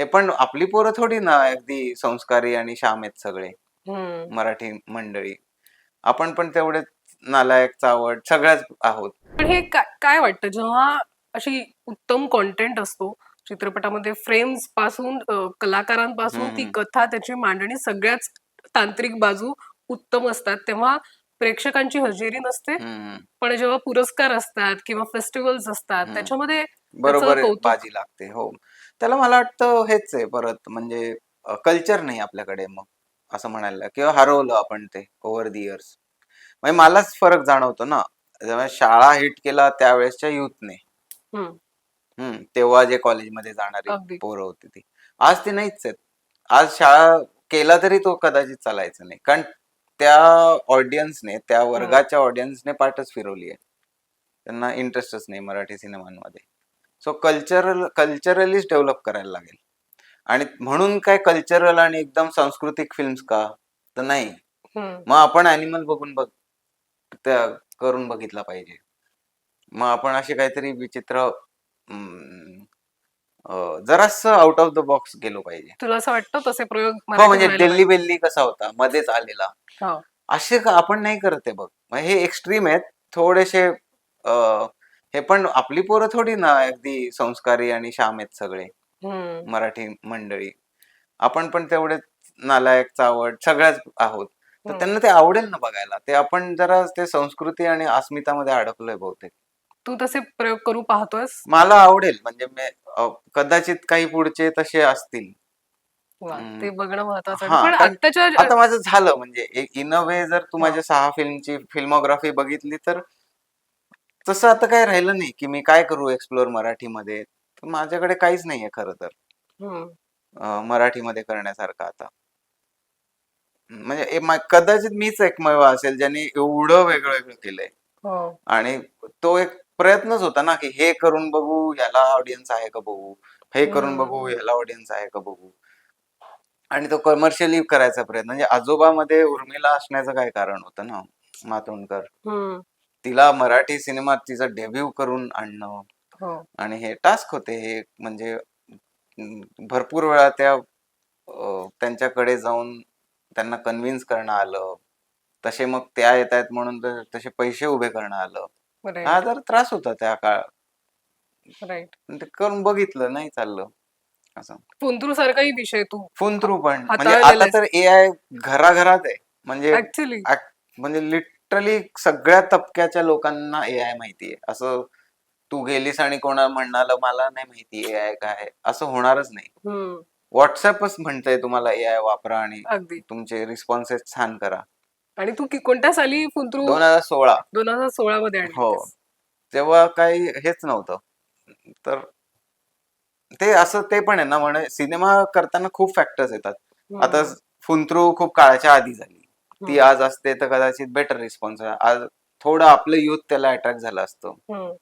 हे पण आपली पोरं थोडी ना अगदी संस्कारी आणि शाम आहेत सगळे हम्म. मराठी मंडळी आपण पण तेवढेच नालायक चावट सगळ्याच आहोत पण हे का- काय वाटतं जेव्हा अशी उत्तम कॉन्टेंट असतो चित्रपटामध्ये फ्रेम्सपासून अ, कलाकारांपासून ती हम्म. कथा त्याची मांडणी सगळ्याच तांत्रिक बाजू उत्तम असतात तेव्हा प्रेक्षकांची हजेरी नसते हम्म. पण जेव्हा पुरस्कार असतात किंवा फेस्टिवल्स असतात हम्म. त्याच्यामध्ये बरोबर कौतुक. बाजी लागते हो त्याला मला वाटतं हेच आहे परत म्हणजे कल्चर नाही आपल्याकडे मग असं म्हणायला किंवा हरवलं आपण ते ओव्हर दी इयर्स म्हणजे मलाच फरक जाणवतो ना जेव्हा शाळा हिट केला त्यावेळेसच्या युथने हम्म, तेव्हा जे कॉलेजमध्ये जाणारी. पोरं होती ती. आज ती नाहीच आहेत. आज शाळा केला तरी तो कदाचित चालायचं नाही. कारण त्या ऑडियन्सने त्या वर्गाच्या ऑडियन्सने पाठच फिरवली आहे. त्यांना इंटरेस्टच नाही मराठी सिनेमांमध्ये. सो कल्चरल कल्चरलीच डेव्हलप करायला लागेल. आणि म्हणून काय कल्चरल आणि एकदम सांस्कृतिक फिल्म्स का? तर नाही. मग आपण अॅनिमल बघून बघ त्या करून बघितला पाहिजे. मग आपण असे काहीतरी विचित्र जरास आउट ऑफ द बॉक्स गेलो पाहिजे. तुला असं वाटतं तसे प्रयोग हो म्हणजे दिल्ली बेल्ली कसा होता? मध्येच आलेला? हो. असे आपण नाही करत बघ. मग हे एक्स्ट्रीम आहेत. थोडेसे हे पण आपली पोरं थोडी ना अगदी संस्कारी आणि शाम आहेत सगळे. मराठी मंडळी. आपण पण तेवढेच नालायक चावट सगळ्याच आहोत. तर. त्यांना ते आवडेल ना बघायला. ते आपण जरा ते संस्कृती आणि अस्मितामध्ये अडकलोय बहुतेक. तू तसे प्रयोग करू पाहतोयस? मला आवडेल. म्हणजे कदाचित काही पुढचे तसे असतील. ते बघणं महत्वाचं आता माझं झालं. म्हणजे इन अ वे जर तू. माझ्या सहा फिल्मची फिल्मोग्राफी बघितली तर तसं आता काय राहिलं नाही की मी काय करू एक्सप्लोर मराठीमध्ये? तर माझ्याकडे काहीच नाहीये खरं तर. हम्म, अं, मराठीमध्ये करण्यासारखं आता. म्हणजे ए- मा- कदाचित मीच एकमेव असेल ज्यांनी एवढं वेगळं वेगळं केलंय. हो. आणि तो एक प्रयत्नच होता ना की हे करून बघू याला ऑडियन्स आहे का बघू? हे करून हम्म. बघू याला ऑडियन्स आहे का बघू? आणि तो कमर्शियली करायचा प्रयत्न म्हणजे आजोबामध्ये उर्मिला असण्याचं काय कारण होतं ना मातोंडकर? हम्म, तिला मराठी सिनेमात तिचं डेब्यू करून आणणं हो. आणि हे टास्क होते हे म्हणजे भरपूर वेळा त्या त्यांच्याकडे जाऊन त्यांना कन्व्हिन्स करणं आलं. तसे मग त्या येत आहेत म्हणून तसे पैसे उभे करणं आलं. हा जर त्रास होता त्या काळ. राईट ते करून बघितलं नाही चाललं. असं. पुंतरू सारखाही विषय तू. फुंतरू पण. म्हणजे आता तर ए आय घराघरात आहे. म्हणजे म्हणजे लिटरली सगळ्या तबक्याच्या लोकांना ए आय माहिती आहे असं तू गेलीस आणि कोणा म्हणाला मला नाही माहिती ए आय काय. असं होणारच नाही. व्हॉट्सअपच म्हणतंय तुम्हाला ए आय वापरा आणि तुमचे रिस्पॉन्सेस छान करा. आणि तू कोणत्या साली पुंतरू दोन हजार सोळा. दोन हजार सोळा मध्ये हो. तेव्हा काही हेच नव्हतं. तर ते असं ते पण आहे ना म्हणे सिनेमा करताना खूप फॅक्टर्स येतात. आता फुंतरू खूप काळाच्या आधी झाली. ती आज असते तर कदाचित बेटर रिस्पॉन्स आज थोडं आपलं युथ त्याला अट्रॅक्ट झालं असतं.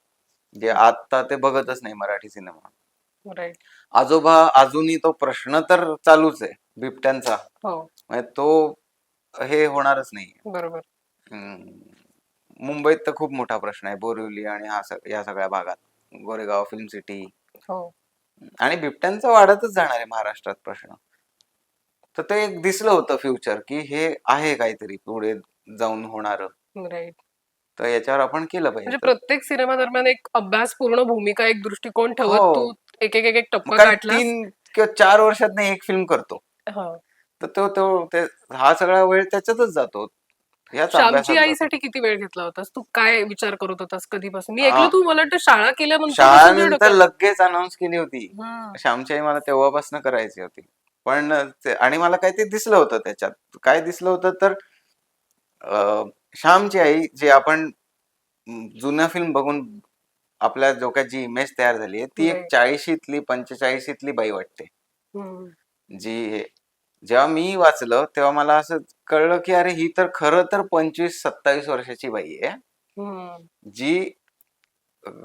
जे आता ते बघतच नाही मराठी सिनेमा. आजोबा अजूनही तो प्रश्न तर चालूच आहे बिबट्यांचा. हो. म्हणजे तो हे होणारच नाही बरोबर. मुंबईत तर खूप मोठा प्रश्न आहे बोरिवली आणि हा या सगळ्या भागात. Goregaon film city. हो. आणि बिबट्यांचा वाढतच जाणार आहे महाराष्ट्रात प्रश्न. तर ते एक दिसलं होतं फ्युचर की हे आहे काहीतरी पुढे जाऊन होणार. राईट तर याच्यावर आपण केलं म्हणजे पाहिजे प्रत्येक सिनेमा दरम्यान एक अभ्यासपूर्ण भूमिका एक दृष्टिकोन ठेवत हो. तू एक एक एक एक टप्पा गाठला तीन किंवा चार वर्षात नाही एक फिल्म करतो. तर तो तो ते हा सगळा वेळ त्याच्यातच जातो. श्यामची अभ्यासात जातो. आईसाठी किती वेळ घेतला होतास? तू काय विचार करत होतास कधीपासून? मी ऐकलं तू मला वाटतं शाळा केल्यानंतर शाळानंतर डोक्यात- लगेच अनाऊन्स केली होती. श्यामची आई मला तेव्हापासून करायची होती. पण आणि मला काय ते दिसलं होतं त्याच्यात काय दिसलं होतं तर श्यामची आई जे आपण जुन्या फिल्म बघून आपल्या डोक्यात जी इमेज तयार झाली आहे ती एक. चाळीशीतली पंचेचाळीशीतली बाई वाटते. जी जेव्हा मी वाचलं तेव्हा मला असं कळलं की अरे ही तर खरं तर पंचवीस सत्तावीस वर्षाची बाई आहे. जी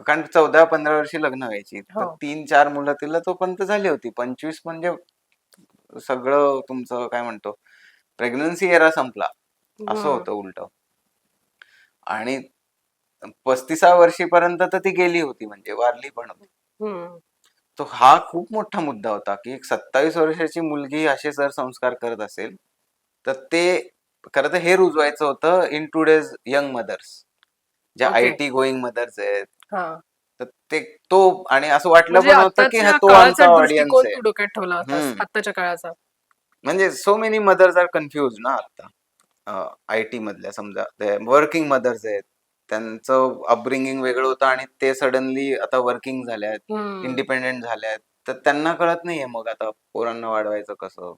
कारण चौदा पंधरा वर्षी लग्न व्हायची तर हो. तीन चार मुलं तिला तोपर्यंत झाली होती पंचवीस म्हणजे सगळं तुमचं काय म्हणतो प्रेग्नन्सी एरा संपला असं. होतं उलट आणि पस्तीसा वर्षीपर्यंत तर ती गेली होती म्हणजे वारली पण होती. तो हा खूप मोठा मुद्दा होता की एक सत्तावीस वर्षाची मुलगी असे जर संस्कार करत असेल तर ते खरं तर हे रुजवायचं होतं इन टुडेज यंग मदर्स ज्या. आय टी गोईंग मदर्स आहेत हा तर ते तो आणि असं वाटलं म्हणजे पण होतं की हा तो आमचा ऑडियन्स आहे. डोक्यात ठेवला हम्म. आत्ताच्या काळाचा. म्हणजे so many mothers are confuse ना आता. आय टी मधल्या समजा वर्किंग मदर्स आहेत. त्यांचं अपब्रिंगिंग वेगळं होतं आणि ते सडनली आता वर्किंग झाल्या आहेत हम्म. इंडिपेंडेंट झाल्या आहेत तर त्यांना कळत नाहीये मग आता पोरांना वाढवायचं कसं?